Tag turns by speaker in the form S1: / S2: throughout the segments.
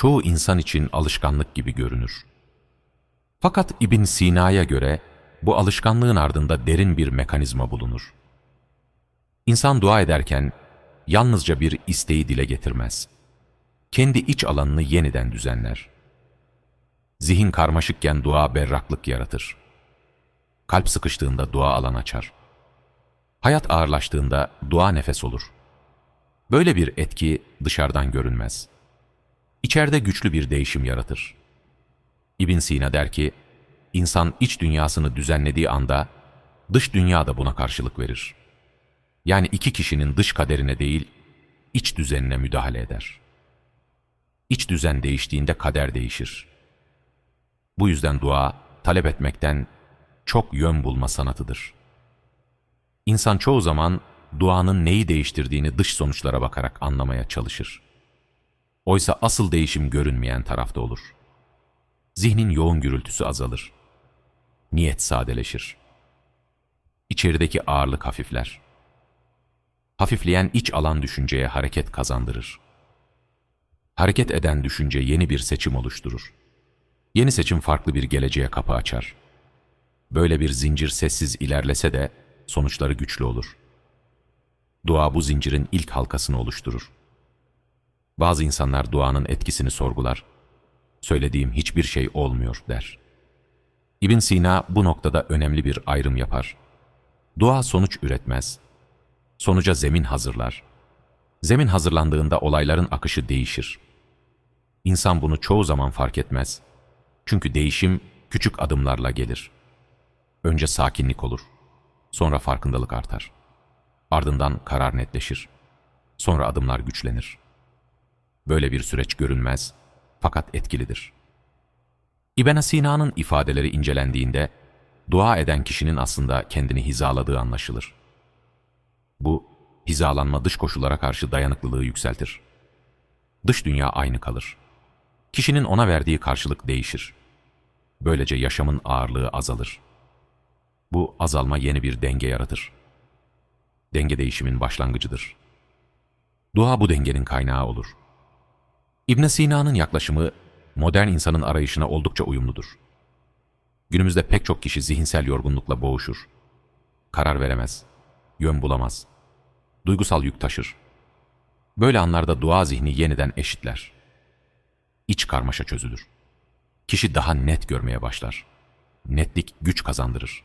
S1: çoğu insan için alışkanlık gibi görünür. Fakat İbn Sina'ya göre bu alışkanlığın ardında derin bir mekanizma bulunur. İnsan dua ederken yalnızca bir isteği dile getirmez. Kendi iç alanını yeniden düzenler. Zihin karmaşıkken dua berraklık yaratır. Kalp sıkıştığında dua alan açar. Hayat ağırlaştığında dua nefes olur. Böyle bir etki dışarıdan görünmez. İçeride güçlü bir değişim yaratır. İbn Sina der ki, insan iç dünyasını düzenlediği anda dış dünya da buna karşılık verir. Yani iki kişinin dış kaderine değil, iç düzenine müdahale eder. İç düzen değiştiğinde kader değişir. Bu yüzden dua, talep etmekten çok yön bulma sanatıdır. İnsan çoğu zaman duanın neyi değiştirdiğini dış sonuçlara bakarak anlamaya çalışır. Oysa asıl değişim görünmeyen tarafta olur. Zihnin yoğun gürültüsü azalır. Niyet sadeleşir. İçerideki ağırlık hafifler. Hafifleyen iç alan düşünceye hareket kazandırır. Hareket eden düşünce yeni bir seçim oluşturur. Yeni seçim farklı bir geleceğe kapı açar. Böyle bir zincir sessiz ilerlese de sonuçları güçlü olur. Dua bu zincirin ilk halkasını oluşturur. Bazı insanlar duanın etkisini sorgular. Söylediğim hiçbir şey olmuyor der. İbn Sina bu noktada önemli bir ayrım yapar. Dua sonuç üretmez. Sonuca zemin hazırlar. Zemin hazırlandığında olayların akışı değişir. İnsan bunu çoğu zaman fark etmez. Çünkü değişim küçük adımlarla gelir. Önce sakinlik olur. Sonra farkındalık artar. Ardından karar netleşir. Sonra adımlar güçlenir. Böyle bir süreç görünmez fakat etkilidir. İbn Sina'nın ifadeleri incelendiğinde dua eden kişinin aslında kendini hizaladığı anlaşılır. Bu hizalanma dış koşullara karşı dayanıklılığı yükseltir. Dış dünya aynı kalır. Kişinin ona verdiği karşılık değişir. Böylece yaşamın ağırlığı azalır. Bu azalma yeni bir denge yaratır. Denge değişimin başlangıcıdır. Dua bu dengenin kaynağı olur. İbn Sina'nın yaklaşımı modern insanın arayışına oldukça uyumludur. Günümüzde pek çok kişi zihinsel yorgunlukla boğuşur. Karar veremez, yön bulamaz, duygusal yük taşır. Böyle anlarda dua zihni yeniden eşitler. İç karmaşa çözülür. Kişi daha net görmeye başlar. Netlik güç kazandırır.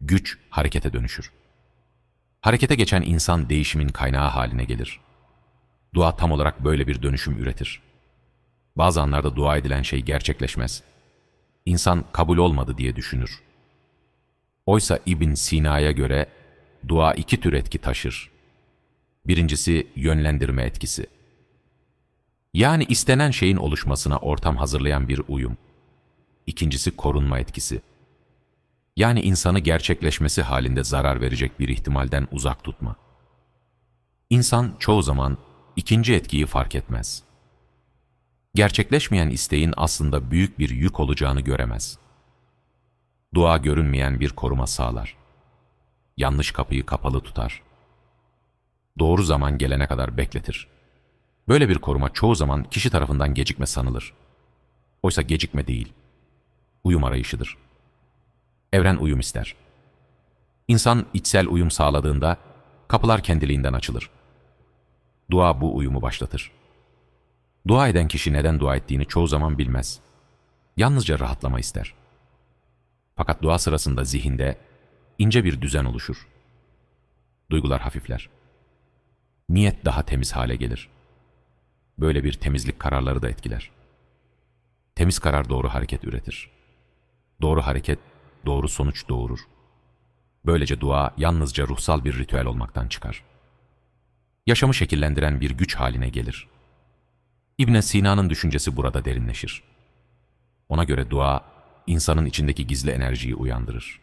S1: Güç harekete dönüşür. Harekete geçen insan değişimin kaynağı haline gelir. Dua tam olarak böyle bir dönüşüm üretir. Bazı anlarda dua edilen şey gerçekleşmez. İnsan kabul olmadı diye düşünür. Oysa İbn Sina'ya göre dua iki tür etki taşır. Birincisi yönlendirme etkisi. Yani istenen şeyin oluşmasına ortam hazırlayan bir uyum. İkincisi korunma etkisi. Yani insanı gerçekleşmesi halinde zarar verecek bir ihtimalden uzak tutma. İnsan çoğu zaman ikinci etkiyi fark etmez. Gerçekleşmeyen isteğin aslında büyük bir yük olacağını göremez. Dua görünmeyen bir koruma sağlar. Yanlış kapıyı kapalı tutar. Doğru zaman gelene kadar bekletir. Böyle bir koruma çoğu zaman kişi tarafından gecikme sanılır. Oysa gecikme değil, uyum arayışıdır. Evren uyum ister. İnsan içsel uyum sağladığında kapılar kendiliğinden açılır. Dua bu uyumu başlatır. Dua eden kişi neden dua ettiğini çoğu zaman bilmez. Yalnızca rahatlama ister. Fakat dua sırasında zihinde ince bir düzen oluşur. Duygular hafifler. Niyet daha temiz hale gelir. Böyle bir temizlik kararları da etkiler. Temiz karar doğru hareket üretir. Doğru hareket doğru sonuç doğurur. Böylece dua yalnızca ruhsal bir ritüel olmaktan çıkar. Yaşamı şekillendiren bir güç haline gelir. İbn Sina'nın düşüncesi burada derinleşir. Ona göre dua, insanın içindeki gizli enerjiyi uyandırır.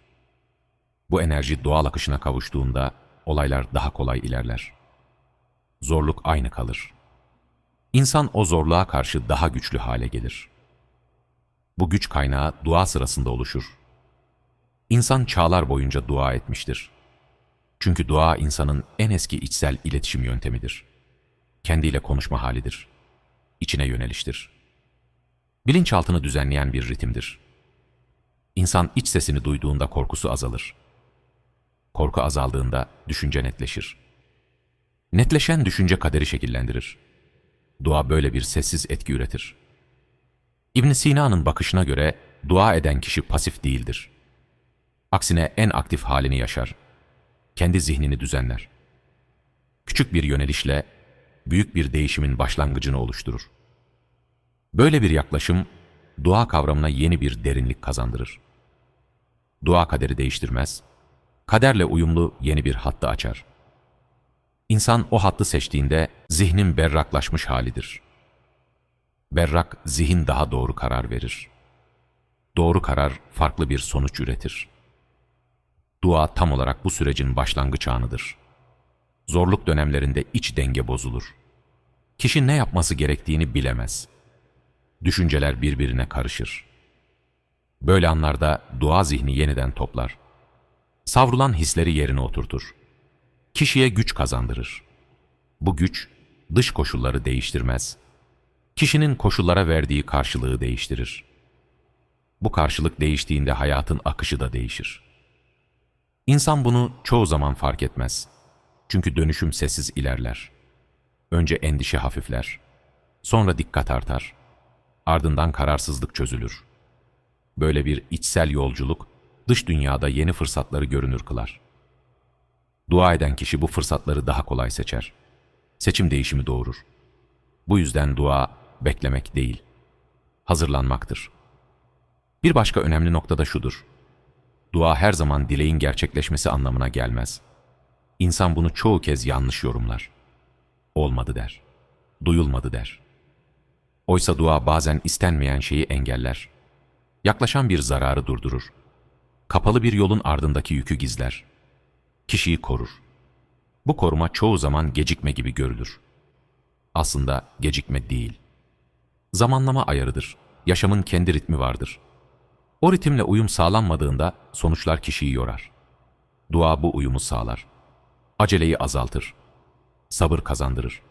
S1: Bu enerji doğal akışına kavuştuğunda olaylar daha kolay ilerler. Zorluk aynı kalır. İnsan o zorluğa karşı daha güçlü hale gelir. Bu güç kaynağı dua sırasında oluşur. İnsan çağlar boyunca dua etmiştir. Çünkü dua insanın en eski içsel iletişim yöntemidir. Kendiyle konuşma halidir. İçine yöneliştir. bilinçaltını düzenleyen bir ritimdir. İnsan iç sesini duyduğunda korkusu azalır. Korku azaldığında düşünce netleşir. Netleşen düşünce kaderi şekillendirir. Dua böyle bir sessiz etki üretir. İbn Sina'nın bakışına göre dua eden kişi pasif değildir. Aksine en aktif halini yaşar. Kendi zihnini düzenler. Küçük bir yönelişle büyük bir değişimin başlangıcını oluşturur. Böyle bir yaklaşım dua kavramına yeni bir derinlik kazandırır. Dua kaderi değiştirmez, kaderle uyumlu yeni bir hattı açar. İnsan o hattı seçtiğinde zihnin berraklaşmış halidir. Berrak zihin daha doğru karar verir. Doğru karar farklı bir sonuç üretir. Dua tam olarak bu sürecin başlangıç anıdır. Zorluk dönemlerinde iç denge bozulur. Kişi ne yapması gerektiğini bilemez. Düşünceler birbirine karışır. Böyle anlarda dua zihni yeniden toplar. Savrulan hisleri yerine oturtur. Kişiye güç kazandırır. Bu güç dış koşulları değiştirmez. Kişinin koşullara verdiği karşılığı değiştirir. Bu karşılık değiştiğinde hayatın akışı da değişir. İnsan bunu çoğu zaman fark etmez. Çünkü dönüşüm sessiz ilerler. Önce endişe hafifler. Sonra dikkat artar. Ardından kararsızlık çözülür. Böyle bir içsel yolculuk, dış dünyada yeni fırsatları görünür kılar. Dua eden kişi bu fırsatları daha kolay seçer. Seçim değişimi doğurur. Bu yüzden dua, beklemek değil, hazırlanmaktır. Bir başka önemli nokta da şudur. Dua her zaman dileğin gerçekleşmesi anlamına gelmez. İnsan bunu çoğu kez yanlış yorumlar. Olmadı der. Duyulmadı der. Oysa dua bazen istenmeyen şeyi engeller. Yaklaşan bir zararı durdurur. Kapalı bir yolun ardındaki yükü gizler. Kişiyi korur. Bu koruma çoğu zaman gecikme gibi görülür. Aslında gecikme değil. Zamanlama ayarıdır. Yaşamın kendi ritmi vardır. O ritimle uyum sağlanmadığında sonuçlar kişiyi yorar. Dua bu uyumu sağlar. Aceleyi azaltır. Sabır kazandırır.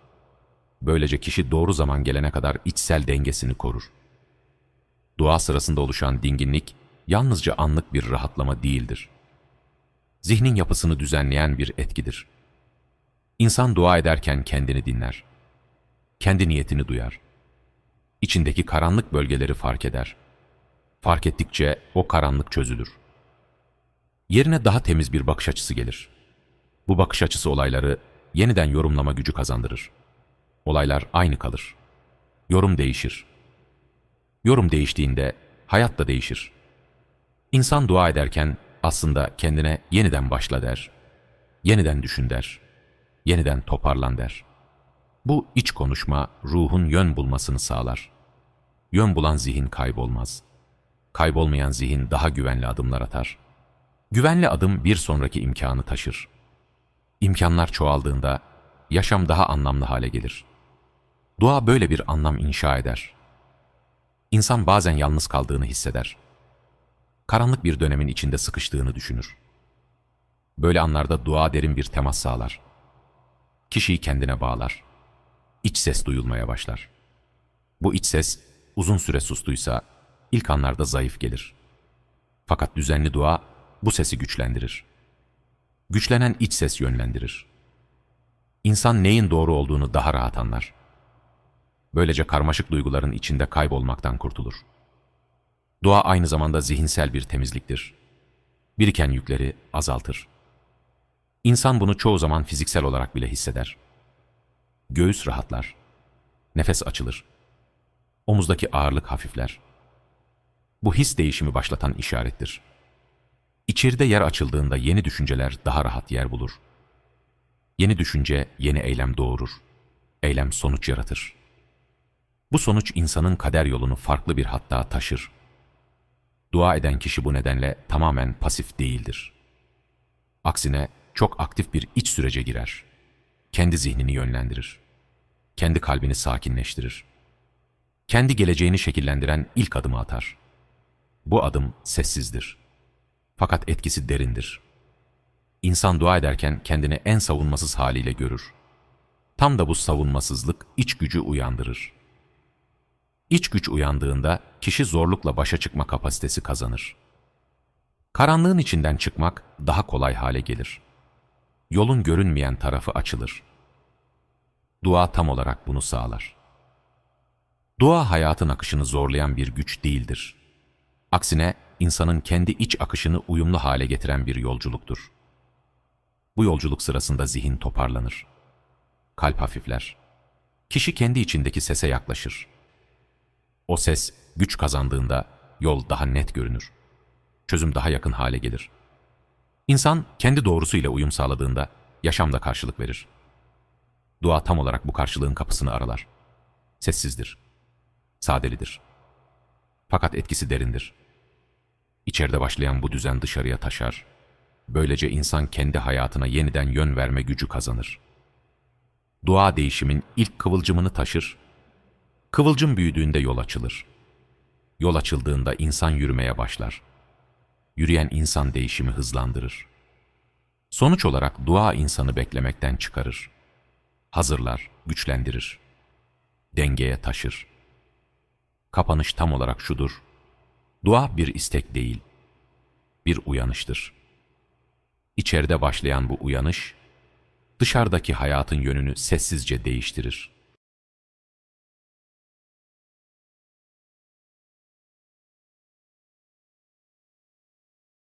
S1: Böylece kişi doğru zaman gelene kadar içsel dengesini korur. Dua sırasında oluşan dinginlik yalnızca anlık bir rahatlama değildir. Zihnin yapısını düzenleyen bir etkidir. İnsan dua ederken kendini dinler. Kendi niyetini duyar. İçindeki karanlık bölgeleri fark eder. Fark ettikçe o karanlık çözülür. Yerine daha temiz bir bakış açısı gelir. Bu bakış açısı olayları yeniden yorumlama gücü kazandırır. Olaylar aynı kalır. Yorum değişir. Yorum değiştiğinde hayat da değişir. İnsan dua ederken aslında kendine yeniden başla der. Yeniden düşün der. Yeniden toparlan der. Bu iç konuşma ruhun yön bulmasını sağlar. Yön bulan zihin kaybolmaz. Kaybolmayan zihin daha güvenli adımlar atar. Güvenli adım bir sonraki imkanı taşır. İmkanlar çoğaldığında yaşam daha anlamlı hale gelir. Dua böyle bir anlam inşa eder. İnsan bazen yalnız kaldığını hisseder. Karanlık bir dönemin içinde sıkıştığını düşünür. Böyle anlarda dua derin bir temas sağlar. Kişiyi kendine bağlar. İç ses duyulmaya başlar. Bu iç ses uzun süre sustuysa ilk anlarda zayıf gelir. Fakat düzenli dua bu sesi güçlendirir. Güçlenen iç ses yönlendirir. İnsan neyin doğru olduğunu daha rahat anlar. Böylece karmaşık duyguların içinde kaybolmaktan kurtulur. Dua aynı zamanda zihinsel bir temizliktir. Biriken yükleri azaltır. İnsan bunu çoğu zaman fiziksel olarak bile hisseder. Göğüs rahatlar. Nefes açılır. Omuzdaki ağırlık hafifler. Bu his değişimi başlatan işarettir. İçeride yer açıldığında yeni düşünceler daha rahat yer bulur. Yeni düşünce yeni eylem doğurur. Eylem sonuç yaratır. Bu sonuç insanın kader yolunu farklı bir hatta taşır. Dua eden kişi bu nedenle tamamen pasif değildir. Aksine çok aktif bir iç sürece girer. Kendi zihnini yönlendirir. Kendi kalbini sakinleştirir. Kendi geleceğini şekillendiren ilk adımı atar. Bu adım sessizdir. Fakat etkisi derindir. İnsan dua ederken kendini en savunmasız haliyle görür. Tam da bu savunmasızlık iç gücü uyandırır. İç güç uyandığında kişi zorlukla başa çıkma kapasitesi kazanır. Karanlığın içinden çıkmak daha kolay hale gelir. Yolun görünmeyen tarafı açılır. Dua tam olarak bunu sağlar. Dua hayatın akışını zorlayan bir güç değildir. Aksine insanın kendi iç akışını uyumlu hale getiren bir yolculuktur. Bu yolculuk sırasında zihin toparlanır. Kalp hafifler. Kişi kendi içindeki sese yaklaşır. O ses güç kazandığında yol daha net görünür. Çözüm daha yakın hale gelir. İnsan kendi doğrusuyla uyum sağladığında yaşamda karşılık verir. Dua tam olarak bu karşılığın kapısını aralar. Sessizdir. Sadelidir. Fakat etkisi derindir. İçeride başlayan bu düzen dışarıya taşar. Böylece insan kendi hayatına yeniden yön verme gücü kazanır. Dua değişimin ilk kıvılcımını taşır. Kıvılcım büyüdüğünde yol açılır. Yol açıldığında insan yürümeye başlar. Yürüyen insan değişimi hızlandırır. Sonuç olarak dua insanı beklemekten çıkarır. Hazırlar, güçlendirir. Dengeye taşır. Kapanış tam olarak şudur. Dua bir istek değil, bir uyanıştır. İçeride başlayan bu uyanış, dışarıdaki hayatın yönünü sessizce değiştirir.